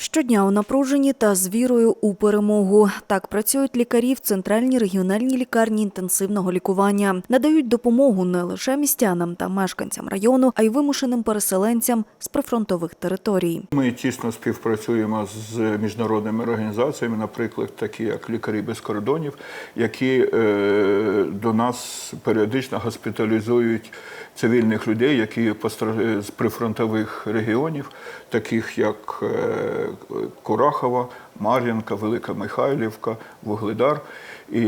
Щодня у напруженні та з вірою у перемогу. Так працюють лікарі в центральній регіональній лікарні інтенсивного лікування. Надають допомогу не лише містянам та мешканцям району, а й вимушеним переселенцям з прифронтових територій. Ми тісно співпрацюємо з міжнародними організаціями, наприклад, такі як лікарі без кордонів, які е, до нас періодично госпіталізують цивільних людей, які з прифронтових регіонів, таких як е, Курахова, Мар'їнка, Велика Михайлівка, Вугледар. І,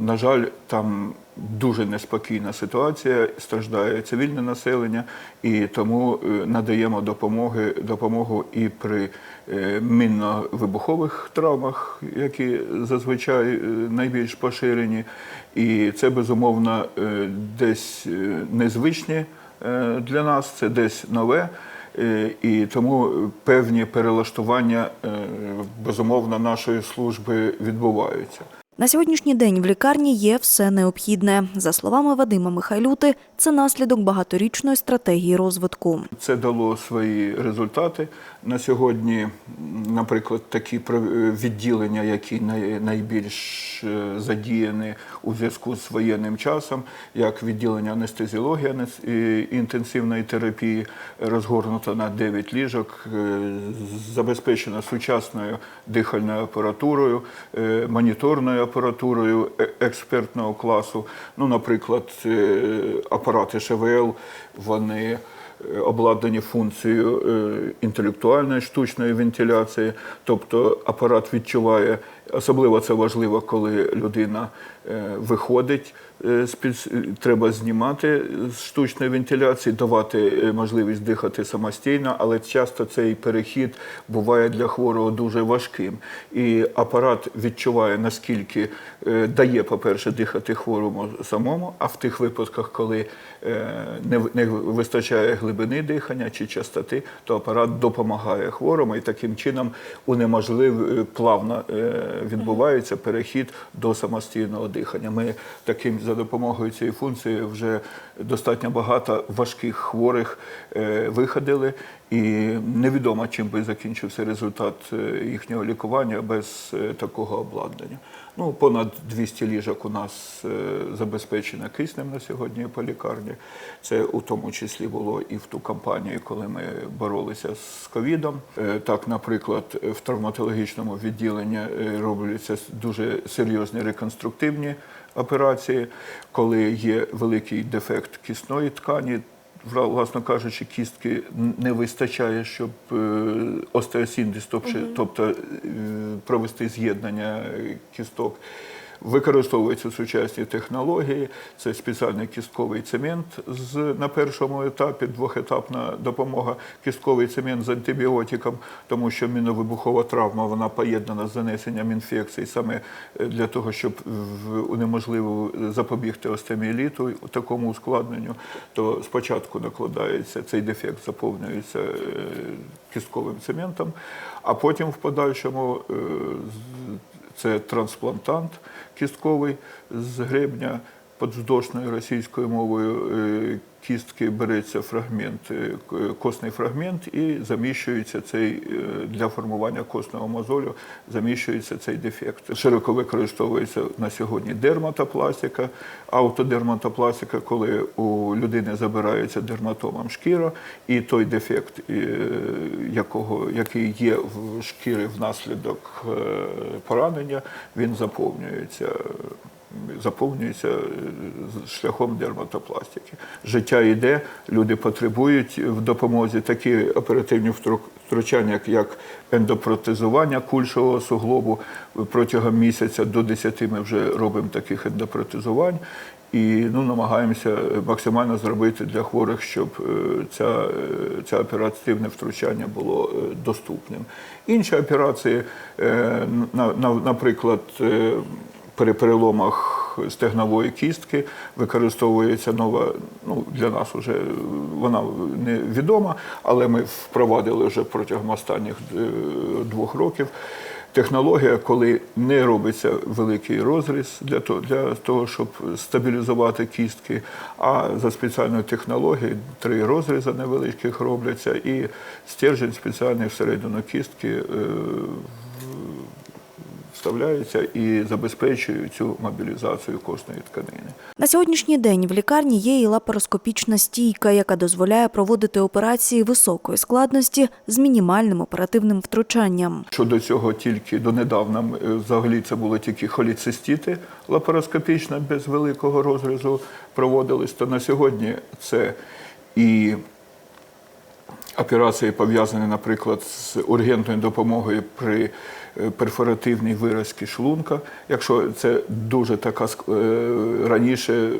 на жаль, там дуже неспокійна ситуація, страждає цивільне населення, і тому е, надаємо допомоги, допомогу і при е, мінно-вибухових травмах, які зазвичай е, найбільш поширені. І це безумовно десь незвичне е, для нас, це десь нове. Е, І тому певні перелаштування е, безумовно нашої служби відбуваються. На сьогоднішній день в лікарні є все необхідне. За словами Вадима Михайлюти, це наслідок багаторічної стратегії розвитку. Це дало свої результати. На сьогодні, наприклад, такі відділення, які най- найбільш е, задіяні у зв'язку з воєнним часом, як відділення анестезіології анес- і інтенсивної терапії, розгорнуто на 9 ліжок, е, забезпечено сучасною дихальною апаратурою, е, моніторною апаратурою е- експертного класу. Ну, наприклад, е, апарати ШВЛ, вони е, обладнані функцією е, інтелектуальної штучної вентиляції, тобто апарат відчуває, особливо це важливо, коли людина е, виходить. е, з-під- Треба знімати з штучної вентиляції, давати е, можливість дихати самостійно, але часто цей перехід буває для хворого дуже важким. І апарат відчуває, наскільки е, дає, по-перше, дихати хворому самому, а в тих випадках, коли е, не вистачає глибини дихання чи частоти, то апарат допомагає хворому і таким чином унеможлив плавно е, відбувається перехід до самостійного дихання. Ми таким за допомогою цієї функції вже достатньо багато важких хворих е, виходили, і невідомо, чим би закінчився результат е, їхнього лікування без е, такого обладнання. Ну, понад 200 ліжок у нас е, забезпечено киснем на сьогодні по лікарні. Це у тому числі було і в ту кампанію, коли ми боролися з ковідом. Так, наприклад, в травматологічному відділенні робляться дуже серйозні реконструктивні операції, коли є великий дефект кисної ткані. Власно кажучи, кістки не вистачає, щоб остеосіндис, остеосіндез, тобто, тобто е, провести з'єднання е, кісток. Використовуються сучасні технології, це спеціальний кістковий цемент з, на першому етапі, двохетапна допомога, кістковий цемент з антибіотиком, тому що міновибухова травма вона поєднана з занесенням інфекцій саме е, для того, щоб унеможливо запобігти остеоміеліту, такому ускладненню, то спочатку накладається цей дефект, заповнюється е, кістковим цементом, а потім в подальшому е, це трансплантант кістковий з гребня подвздошною російською мовою е, кістки береться фрагмент, е, костний фрагмент і заміщується цей е, для формування костного мозолю, заміщується цей дефект. Широко використовується на сьогодні дерматопластика, автодерматопластика, коли у людини забирається дерматомом шкіра, і той дефект, якого, який є в шкірі внаслідок поранення, він заповнюється заповнюється е, шляхом дерматопластики. Життя йде, люди потребують в допомозі такі оперативні втру- втручання, як- ендопротезування кульшового суглобу. Протягом місяця до 10 ми вже робимо таких ендопротезувань. І ну, намагаємося максимально зробити для хворих, щоб е, ця, е, це оперативне втручання було доступним. Інші операції, на- на- наприклад, при переломах стегнової кістки використовується нова, ну для нас вже вона не відома, але ми впровадили вже протягом останніх е, двох років. Технологія, коли не робиться великий розріз для того, для того, щоб стабілізувати кістки, а за спеціальною технологією три розрізи невеличких робляться, і стержень спеціальний всередину кістки вставляється і забезпечує цю мобілізацію костної тканини. На сьогоднішній день в лікарні є і лапароскопічна стійка, яка дозволяє проводити операції високої складності з мінімальним оперативним втручанням. Щодо цього тільки донедавна е, взагалі це були тільки холіцистіти лапароскопічно без великого розрізу проводились. То на сьогодні це і операції пов'язані, наприклад, з ургентною допомогою при е, перфоративній виразці шлунка. Якщо це дуже така е, раніше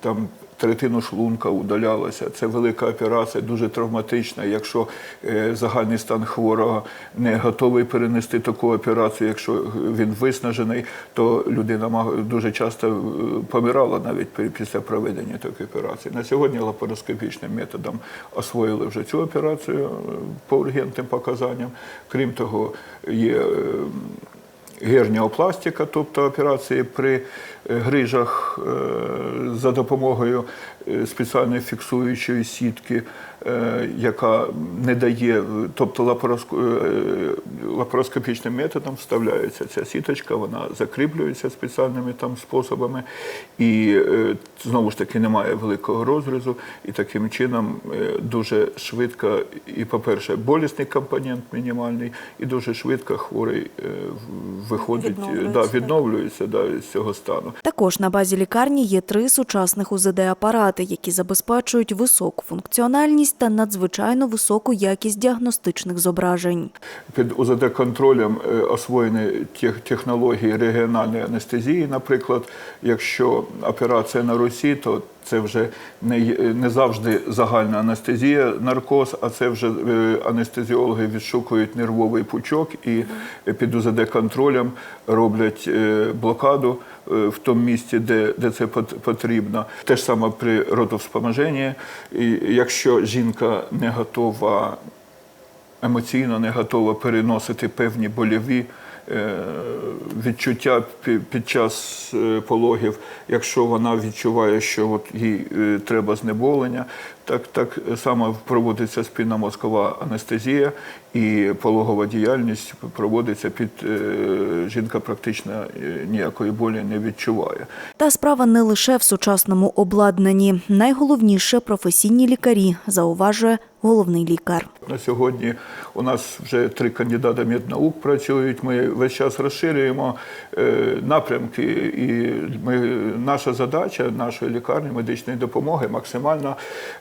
там. Третину шлунка удалялося. Це велика операція, дуже травматична. Якщо е, загальний стан хворого не готовий перенести таку операцію, якщо він виснажений, то людина дуже часто е, помирала навіть пі- після проведення такої операції. На сьогодні лапароскопічним методом освоїли вже цю операцію е, по ургентним показанням. Крім того, є е, герніопластика, тобто операції при е, грижах е, за допомогою е, спеціальної фіксуючої сітки, е, яка не дає, тобто е, лапароскопічним методом вставляється ця сіточка, вона закріплюється спеціальними там способами, і знову ж таки немає великого розрізу, і таким чином дуже швидко, і, по-перше, болісний компонент мінімальний, і дуже швидко хворий виходить, Відновлюється, да, відновлюється да, з цього стану. Також на базі лікарні є три сучасних УЗД-апарати, які забезпечують високу функціональність та надзвичайно високу якість діагностичних зображень. Під УЗД-контролем е, освоєні технології регіональної анестезії. Наприклад, якщо операція на Русі, то це вже не, не завжди загальна анестезія, наркоз, а це вже е, анестезіологи відшукують нервовий пучок і під УЗД-контролем роблять е, блокаду е, в тому місці, де, де це потрібно. Те ж саме при родовспоможенні. Якщо жінка не готова емоційно не готова переносити певні больові відчуття пі- під час е, пологів, якщо вона відчуває, що от їй е, треба знеболення, так, так само проводиться спінномозкова анестезія і пологова діяльність проводиться під е, жінка практично е, ніякої болі не відчуває. Та справа не лише в сучасному обладнанні. Найголовніше професійні лікарі, зауважує головний лікар. На сьогодні у нас вже три кандидати меднаук працюють. Ми весь час розширюємо е, напрямки, і ми, наша задача нашої лікарні медичної допомоги максимально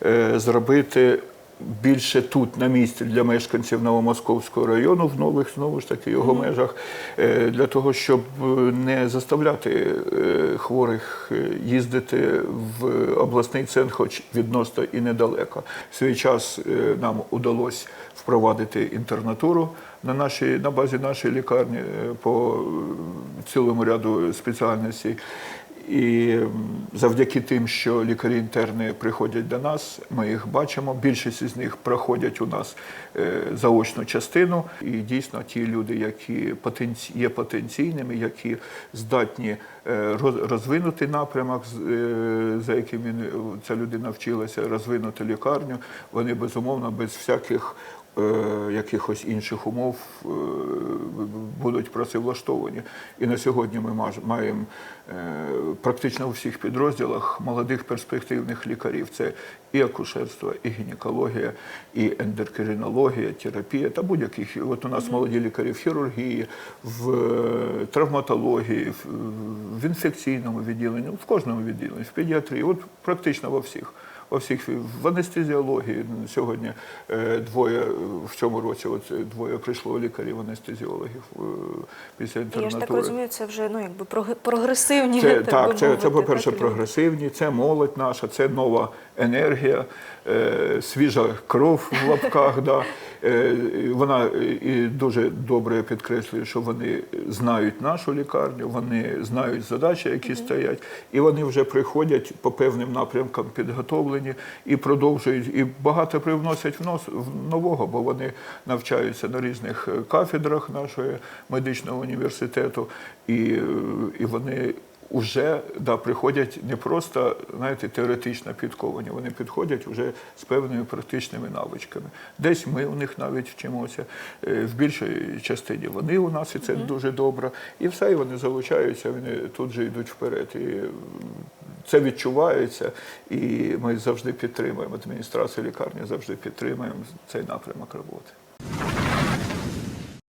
е, зробити. Більше тут на місці для мешканців Новомосковського району в нових знову ж таки його межах, е, для того, щоб е, не заставляти е, хворих їздити в обласний центр, хоч відносно і недалеко. В свій час нам удалось впровадити інтернатуру на нашій на базі нашої лікарні по цілому ряду спеціальностей. І завдяки тим, що лікарі-інтерни приходять до нас, ми їх бачимо. Більшість із них проходять у нас е, заочну частину. І дійсно ті люди, які є потенційними, які здатні е, роз- розвинути напрямок, е, за яким ця людина вчилася, розвинути лікарню, вони безумовно без всяких якихось інших умов е, будуть працевлаштовані. І на сьогодні ми маємо е, практично у всіх підрозділах молодих перспективних лікарів. Це і акушерство, і гінекологія, і ендокринологія, терапія та будь-яких. От у нас молоді лікарі в хірургії, в е, травматології, в інфекційному відділенні, в кожному відділенні, в педіатрії, от практично во всіх. Во всіх в анестезіології сьогодні е, двоє е, в цьому році. От е, двоє прийшло лікарів анестезіологів після після Я ж так розумію, це вже ну якби прог- прогресивні. Це, так, так, це, це по-перше, так, прогресивні, це молодь наша, це нова енергія, е, свіжа кров в лапках. Да. Е, Вона е, і дуже добре підкреслює, що вони знають нашу лікарню, вони знають задачі, які стоять, і вони вже приходять по певним напрямкам підготовлені і продовжують, і багато привносять внос в нового, бо вони навчаються на різних е, кафедрах нашого медичного університету, і, і вони вже да, приходять не просто знаєте, теоретично підковані, вони підходять вже з певними практичними навичками. Десь ми у них навіть вчимося, е, в більшій частині вони у нас, і це дуже добре. І все, і вони залучаються, вони тут же йдуть вперед. І це відчувається, і ми завжди підтримуємо. Адміністрація лікарні завжди підтримуємо цей напрямок роботи.